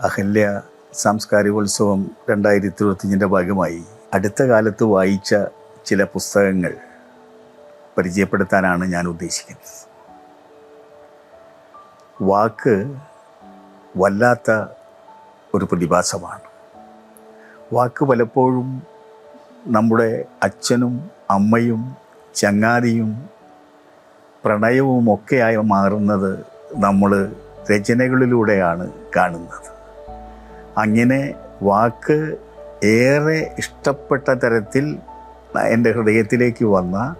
അഹല്യ സാംസ്കാരികോത്സവം രണ്ടായിരത്തി ഇരുപത്തിയഞ്ചിന്റെ ഭാഗമായി അടുത്ത കാലത്ത് വായിച്ച ചില പുസ്തകങ്ങൾ പരിചയപ്പെടുത്താനാണ് ഞാൻ ഉദ്ദേശിക്കുന്നത്. വാക്ക് വല്ലാത്ത ഒരു പ്രതിഭാസമാണ്. വാക്ക് പലപ്പോഴും നമ്മുടെ അച്ഛനും അമ്മയും ചങ്ങാതിയും പ്രണയവും ഒക്കെയായി മാറുന്നത് നമ്മൾ രചനകളിലൂടെയാണ് കാണുന്നത്. അങ്ങനെ വാക്ക് ഏറെ ഇഷ്ടപ്പെട്ട തരത്തിൽ എന്റെ ഹൃദയത്തിലേക്ക് വന്ന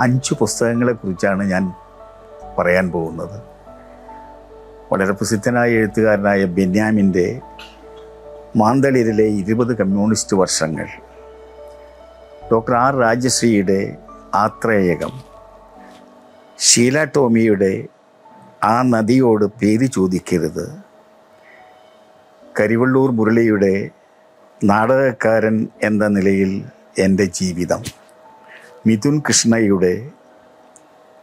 അഞ്ച് പുസ്തകങ്ങളെക്കുറിച്ചാണ് ഞാൻ പറയാൻ പോകുന്നത്. വളരെ പ്രസിദ്ധനായ എഴുത്തുകാരനായ ബെന്യാമിന്റെ മാന്തളിരിലെ ഇരുപത് കമ്മ്യൂണിസ്റ്റ് വർഷങ്ങൾ. ഡോക്ടർ ആർ രാജശ്രീയുടെ ആത്രേയകം ഷീല ടോമിയുടെ ആ നദിയോട് പേര് ചോദിക്കരുത്. കരിവള്ളൂർ മുരളിയുടെ നാടകക്കാരൻ എന്ന നിലയിൽ എന്റെ ജീവിതം. മിഥുൻ കൃഷ്ണയുടെ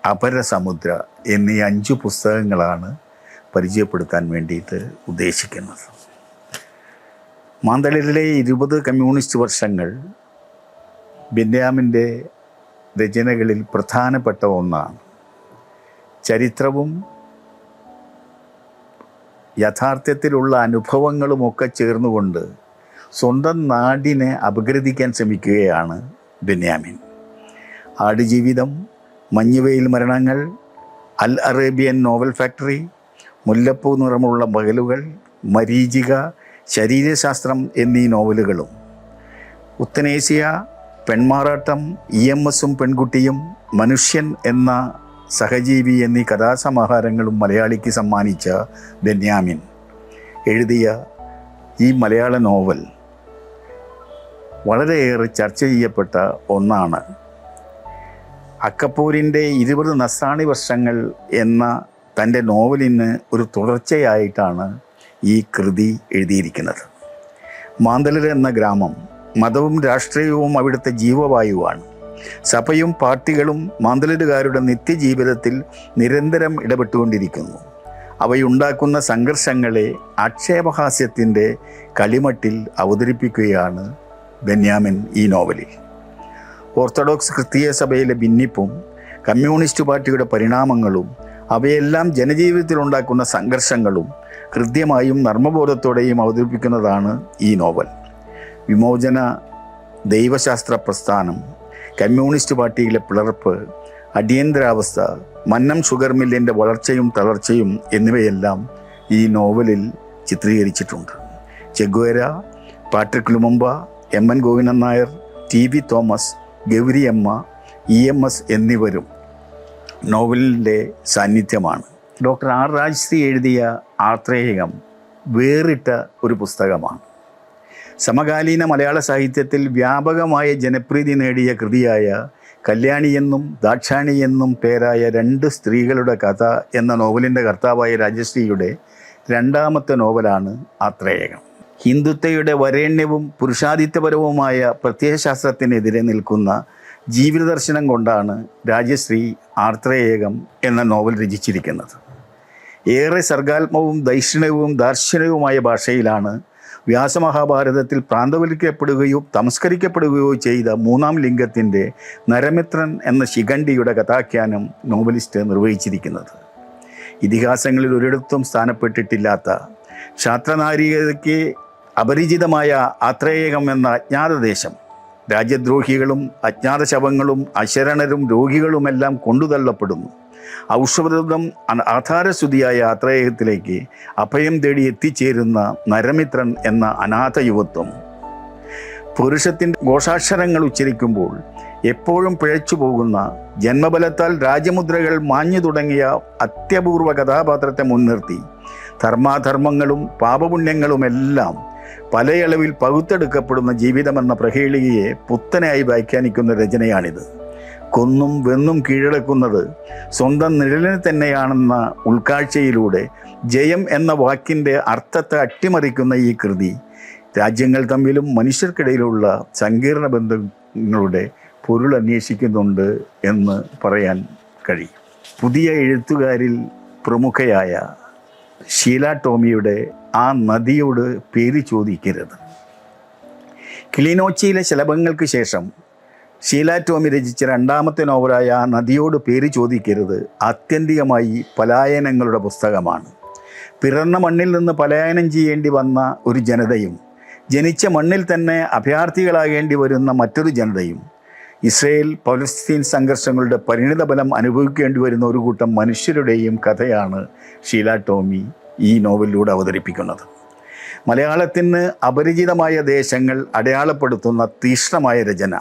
അപരസമുദ്ര എന്നീ അഞ്ച് പുസ്തകങ്ങളാണ് പരിചയപ്പെടുത്താൻ വേണ്ടിയിട്ട് ഉദ്ദേശിക്കുന്നത്. മാന്തളിലെ ഇരുപത് കമ്മ്യൂണിസ്റ്റ് വർഷങ്ങൾ ബെന്യാമിന്റെ രചനകളിൽ പ്രധാനപ്പെട്ട ഒന്നാണ്. ചരിത്രവും യഥാർത്ഥത്തിലുള്ള അനുഭവങ്ങളുമൊക്കെ ചേർന്നുകൊണ്ട് സ്വന്തം നാടിനെ അപഗ്രഥിക്കാൻ ശ്രമിക്കുകയാണ് ബെന്യാമിൻ. ആടുജീവിതം മഞ്ഞുവെയിൽ മരണങ്ങൾ അൽ അറേബ്യൻ നോവൽ ഫാക്ടറി മുല്ലപ്പൂ നിറമുള്ള പകലുകൾ മരീചിക ശരീരശാസ്ത്രം എന്നീ നോവലുകളും ഉത്തനേഷ്യ പെൺമാറാട്ടം ഇ എം എസും പെൺകുട്ടിയും മനുഷ്യൻ എന്ന സഹജീവി എന്നീ കഥാസമാഹാരങ്ങളും മലയാളിക്ക് സമ്മാനിച്ച ബെന്യാമിൻ. എഴുതിയ ഈ മലയാള നോവൽ വളരെയേറെ ചർച്ച ചെയ്യപ്പെട്ട ഒന്നാണ്. അക്കപ്പൂരിന്റെ ഇരുപത് നസ്രാണി വർഷങ്ങൾ എന്ന തന്റെ നോവലിന് ഒരു തുടർച്ചയായിട്ടാണ് ഈ കൃതി എഴുതിയിരിക്കുന്നത്. മാന്തലർ എന്ന ഗ്രാമം മതവും രാഷ്ട്രീയവും അവിടുത്തെ ജീവവായുവാണ്. സഭയും പാർട്ടികളും മാന്തലരുകാരുടെ നിത്യജീവിതത്തിൽ നിരന്തരം ഇടപെട്ടുകൊണ്ടിരിക്കുന്നു. അവയുണ്ടാക്കുന്ന സംഘർഷങ്ങളെ ആക്ഷേപഹാസ്യത്തിന്റെ കളിമട്ടിൽ അവതരിപ്പിക്കുകയാണ് ബെന്യാമിൻ ഈ നോവലിൽ. ഓർത്തഡോക്സ് ക്രിസ്തീയ സഭയിലെ ഭിന്നിപ്പും കമ്മ്യൂണിസ്റ്റ് പാർട്ടിയുടെ പരിണാമങ്ങളും അവയെല്ലാം ജനജീവിതത്തിൽ ഉണ്ടാക്കുന്ന സംഘർഷങ്ങളും കൃത്യമായും നർമ്മബോധത്തോടെയും അവതരിപ്പിക്കുന്നതാണ് ഈ നോവൽ. വിമോചന ദൈവശാസ്ത്ര പ്രസ്ഥാനം കമ്മ്യൂണിസ്റ്റ് പാർട്ടിയിലെ പിളർപ്പ് അടിയന്തരാവസ്ഥ മന്നം ഷുഗർ മില്ലിന്റെ വളർച്ചയും തളർച്ചയും എന്നിവയെല്ലാം ഈ നോവലിൽ ചിത്രീകരിച്ചിട്ടുണ്ട്. Che Guevara Patrick Lumumba M N Govindan Nair T V Thomas Gauriyamma E M S എന്നിവരും നോവലിന്റെ സാന്നിധ്യമാണ്. ഡോക്ടർ ആർ രാജശ്രീ എഴുതിയ ആത്രേയകം വേറിട്ട ഒരു പുസ്തകമാണ്. സമകാലീന മലയാള സാഹിത്യത്തിൽ വ്യാപകമായ ജനപ്രീതി നേടിയ കൃതിയായ ദാക്ഷാണി എന്നും പേരായ രണ്ട് സ്ത്രീകളുടെ കഥ എന്ന നോവലിന്റെ കർത്താവായ രാജശ്രീയുടെ രണ്ടാമത്തെ നോവലാണ് ആത്രേയകം. ഹിന്ദുത്വയുടെ വരേണ്യവും പുരുഷാധിത്യപരവുമായ പ്രത്യയശാസ്ത്രത്തിനെതിരെ നിൽക്കുന്ന ജീവിതദർശനം കൊണ്ടാണ് രാജശ്രീ ആർത്രേയകം എന്ന നോവൽ രചിച്ചിരിക്കുന്നത്. ഏറെ സർഗാത്മവും ദൈക്ഷിണ്യവും ദാർശനികവുമായ ഭാഷയിലാണ് വ്യാസമഹാഭാരതത്തിൽ പ്രാന്തവൽക്കപ്പെടുകയോ തമസ്കരിക്കപ്പെടുകയോ ചെയ്ത മൂന്നാം ലിംഗത്തിന്റെ നരമിത്രൻ എന്ന ശിഖണ്ഡിയുടെ കഥാഖ്യാനം നോവലിസ്റ്റ് നിർവഹിച്ചിരിക്കുന്നത്. ഇതിഹാസങ്ങളിൽ ഒരിടത്തും സ്ഥാനപ്പെട്ടിട്ടില്ലാത്ത ശാസ്ത്രനാരികതയ്ക്ക് അപരിചിതമായ ആത്രേയകം എന്ന അജ്ഞാതദേശം രാജ്യദ്രോഹികളും അജ്ഞാത ശവങ്ങളും അശരണരും രോഗികളുമെല്ലാം കൊണ്ടുതള്ളപ്പെടുന്നു. ഔഷധം ആധാരസ്തുതിയായ ആത്രേയത്തിലേക്ക് അഭയം തേടി എത്തിച്ചേരുന്ന നരമിത്രൻ എന്ന അനാഥ യുവത്വം. പുരുഷത്തിന്റെ ഘോഷാക്ഷരങ്ങൾ ഉച്ചരിക്കുമ്പോൾ എപ്പോഴും പിഴച്ചു പോകുന്ന ജന്മബലത്താൽ രാജമുദ്രകൾ മാഞ്ഞു തുടങ്ങിയ അത്യപൂർവ കഥാപാത്രത്തെ മുൻനിർത്തി ധർമാധർമ്മങ്ങളും പാപപുണ്യങ്ങളുമെല്ലാം പലയളവിൽ പകുത്തെടുക്കപ്പെടുന്ന ജീവിതമെന്ന പ്രഹേളികയെ പുത്തനായി വ്യാഖ്യാനിക്കുന്ന രചനയാണിത്. കൊന്നും വെന്നും കീഴടക്കുന്നത് സ്വന്തം നിഴലിന് തന്നെയാണെന്ന ഉൾക്കാഴ്ചയിലൂടെ ജയം എന്ന വാക്കിന്റെ അർത്ഥത്തെ അട്ടിമറിക്കുന്ന ഈ കൃതി രാജ്യങ്ങൾ തമ്മിലും മനുഷ്യർക്കിടയിലുള്ള സങ്കീർണ ബന്ധങ്ങളുടെ പൊരുൾ അന്വേഷിക്കുന്നുണ്ട് എന്ന് പറയാൻ കഴിയും. പുതിയ എഴുത്തുകാരിൽ പ്രമുഖയായ ഷീല ടോമിയുടെ ആ നദിയോട് പേര് ചോദിക്കരുത്. കിളിനോച്ചിയിലെ ശലഭങ്ങൾക്ക് ശേഷം ഷീല ടോമി രചിച്ച രണ്ടാമത്തെ നോവലായ നദിയോട് പേര് ചോദിക്കരുത് ആത്യന്തികമായി പലായനങ്ങളുടെ പുസ്തകമാണ്. പിറന്ന മണ്ണിൽ നിന്ന് പലായനം ചെയ്യേണ്ടി വന്ന ഒരു ജനതയും ജനിച്ച മണ്ണിൽ തന്നെ അഭയാർത്ഥികളാകേണ്ടി വരുന്ന മറ്റൊരു ജനതയും ഇസ്രയേൽ പലസ്തീൻ സംഘർഷങ്ങളുടെ പരിണിതഫലം അനുഭവിക്കേണ്ടി വരുന്ന ഒരു കൂട്ടം മനുഷ്യരുടെയും കഥയാണ് ഷീല ടോമി ഈ നോവലിലൂടെ അവതരിപ്പിക്കുന്നത്. മലയാളത്തിന് അപരിചിതമായ ദേശങ്ങൾ അടയാളപ്പെടുത്തുന്ന തീക്ഷ്ണമായ രചന.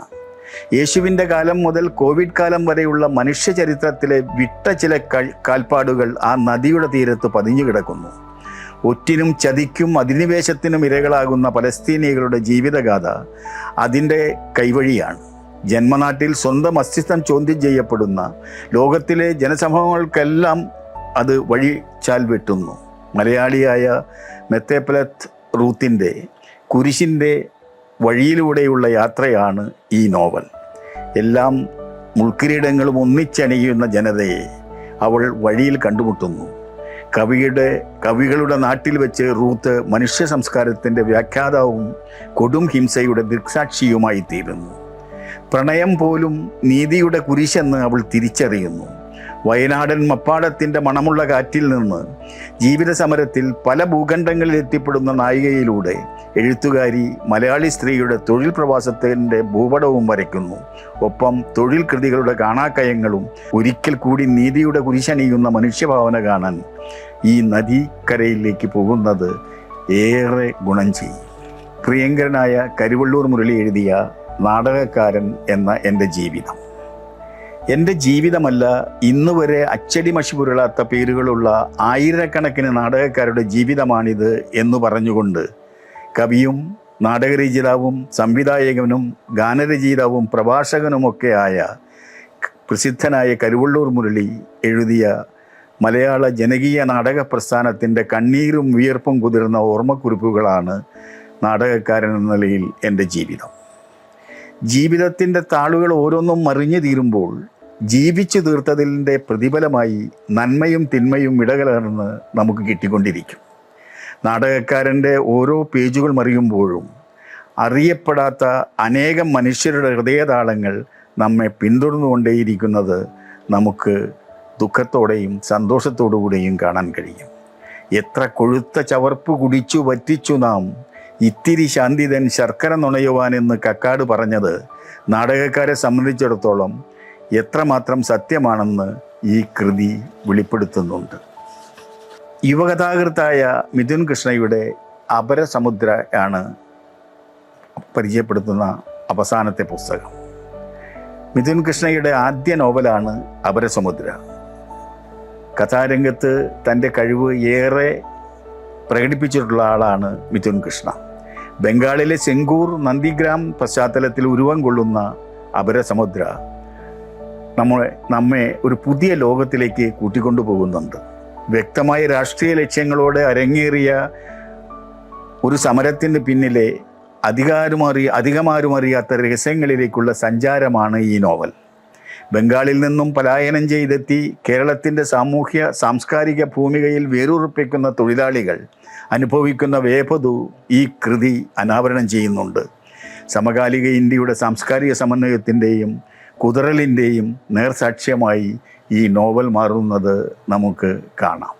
യേശുവിന്റെ കാലം മുതൽ കോവിഡ് കാലം വരെയുള്ള മനുഷ്യ ചരിത്രത്തിലെ വിട്ട ചില കൾ- കാൽപ്പാടുകൾ ആ നദിയുടെ തീരത്ത് പതിഞ്ഞു കിടക്കുന്നു. ഒറ്റിനും ചതിക്കും അധിനിവേശത്തിനും ഇരകളാകുന്ന പലസ്തീനികളുടെ ജീവിതഗാഥ അതിന്റെ കൈവഴിയാണ്. ജന്മനാട്ടിൽ സ്വന്തം അസ്തിത്വം ചോദ്യം ചെയ്യപ്പെടുന്ന ലോകത്തിലെ ജനസമൂഹങ്ങൾക്കെല്ലാം അത് വഴി ചാൽ വെട്ടുന്നു. മലയാളിയായ മെത്തേപ്പലത്ത് റൂത്തിന്റെ കുരിശിന്റെ വഴിയിലൂടെയുള്ള യാത്രയാണ് ഈ നോവൽ. എല്ലാം മുൾക്കിരീടങ്ങളും ഒന്നിച്ചണിയുന്ന ജനതയെ അവൾ വഴിയിൽ കണ്ടുമുട്ടുന്നു. കവിയുടെ കവികളുടെ നാട്ടിൽ വെച്ച് റൂത്ത് മനുഷ്യ സംസ്കാരത്തിന്റെ വ്യാഖ്യാതാവും കൊടും ഹിംസയുടെ ദൃക്സാക്ഷിയുമായി തീരുന്നു. പ്രണയം പോലും നീതിയുടെ കുരിശെന്ന് അവൾ തിരിച്ചറിയുന്നു. വയനാടൻ മപ്പാടത്തിന്റെ മണമുള്ള കാറ്റിൽ നിന്ന് ജീവിത സമരത്തിൽ പല ഭൂഖണ്ഡങ്ങളിൽ എത്തിപ്പെടുന്ന നായികയിലൂടെ എഴുത്തുകാരി മലയാളി സ്ത്രീയുടെ തൊഴിൽ പ്രവാസത്തിന്റെ ഭൂപടവും വരയ്ക്കുന്നു. ഒപ്പം തൊഴിൽ കൃതികളുടെ കാണാക്കയങ്ങളും ഒരിക്കൽ കൂടി നീതിയുടെ കുരിശണിയുന്ന മനുഷ്യഭാവന കാണാൻ ഈ നദീക്കരയിലേക്ക് പോകുന്നത് ഏറെ ഗുണം ചെയ്യും. പ്രിയങ്കരനായ കരുവള്ളൂർ മുരളി എഴുതിയ നാടകക്കാരൻ എന്ന എന്റെ ജീവിതം. എന്റെ ജീവിതമല്ല ഇന്ന് വരെ അച്ചടി മഷി പുരളാത്ത പേരുകളുള്ള ആയിരക്കണക്കിന് നാടകക്കാരുടെ ജീവിതമാണിത് എന്ന് പറഞ്ഞുകൊണ്ട് കവിയും നാടകരചയിതാവും സംവിധായകനും ഗാനരചയിതാവും പ്രഭാഷകനുമൊക്കെ ആയ പ്രസിദ്ധനായ കരുവള്ളൂർ മുരളി എഴുതിയ മലയാള ജനകീയ നാടക പ്രസ്ഥാനത്തിന്റെ കണ്ണീരും വിയർപ്പും കുതിർന്ന ഓർമ്മക്കുറിപ്പുകളാണ് നാടകക്കാരൻ എന്ന നിലയിൽ എന്റെ ജീവിതം. ജീവിതത്തിന്റെ താളുകൾ ഓരോന്നും മറിഞ്ഞു തീരുമ്പോൾ ജീവിച്ചു തീർത്തതിന്റെ പ്രതിഫലമായി നന്മയും തിന്മയും ഇടകലർന്ന് നമുക്ക് കിട്ടിക്കൊണ്ടിരിക്കും. നാടകക്കാരന്റെ ഓരോ പേജുകൾ മറിയുമ്പോഴും അറിയപ്പെടാത്ത അനേകം മനുഷ്യരുടെ ഹൃദയതാളങ്ങൾ നമ്മെ പിന്തുടർന്നുകൊണ്ടേയിരിക്കുന്നത് നമുക്ക് ദുഃഖത്തോടെയും സന്തോഷത്തോടുകൂടെയും കാണാൻ കഴിയും. എത്ര കൊഴുത്ത ചവർപ്പ് കുടിച്ചു വറ്റിച്ചു നാം ഇത്തിരി ശാന്തിതൻ ശർക്കര നുണയുവാനെന്ന് കക്കാട് പറഞ്ഞത് നാടകക്കാരെ സംബന്ധിച്ചിടത്തോളം എത്രമാത്രം സത്യമാണെന്ന് ഈ കൃതി വെളിപ്പെടുത്തുന്നുണ്ട്. യുവകഥാകൃത്തായ മിഥുൻ കൃഷ്ണയുടെ അപരസമുദ്ര ആണ് പരിചയപ്പെടുത്തുന്ന അവസാനത്തെ പുസ്തകം. മിഥുൻ കൃഷ്ണയുടെ ആദ്യ നോവലാണ് അപരസമുദ്ര കഥാരംഗത്ത് തന്റെ കഴിവ് ഏറെ പ്രകടിപ്പിച്ചിട്ടുള്ള ആളാണ് മിഥുൻ കൃഷ്ണ. ബംഗാളിലെ ചെങ്കൂർ നന്ദിഗ്രാം പശ്ചാത്തലത്തിൽ ഉരുവം കൊള്ളുന്ന അപരസമുദ്ര നമ്മളെ നമ്മെ ഒരു പുതിയ ലോകത്തിലേക്ക് കൂട്ടിക്കൊണ്ടുപോകുന്നുണ്ട്. വ്യക്തമായ രാഷ്ട്രീയ ലക്ഷ്യങ്ങളോടെ അരങ്ങേറിയ ഒരു സമരത്തിന് പിന്നിലെ അധികാരമറി അധികമാരും അറിയാത്ത രഹസ്യങ്ങളിലേക്കുള്ള സഞ്ചാരമാണ് ഈ നോവൽ. ബംഗാളിൽ നിന്നും പലായനം ചെയ്തെത്തി കേരളത്തിന്റെ സാമൂഹ്യ സാംസ്കാരിക ഭൂമികയിൽ വേരുറപ്പിക്കുന്ന തൊഴിലാളികൾ അനുഭവിക്കുന്ന വേപതു ഈ കൃതി അനാവരണം ചെയ്യുന്നുണ്ട്. സമകാലിക ഇന്ത്യയുടെ സാംസ്കാരിക സമന്വയത്തിന്റെയും കുതിറലിന്റെയും നേർസാക്ഷ്യമായി ഈ നോവൽ മാറുന്നത് നമുക്ക് കാണാം.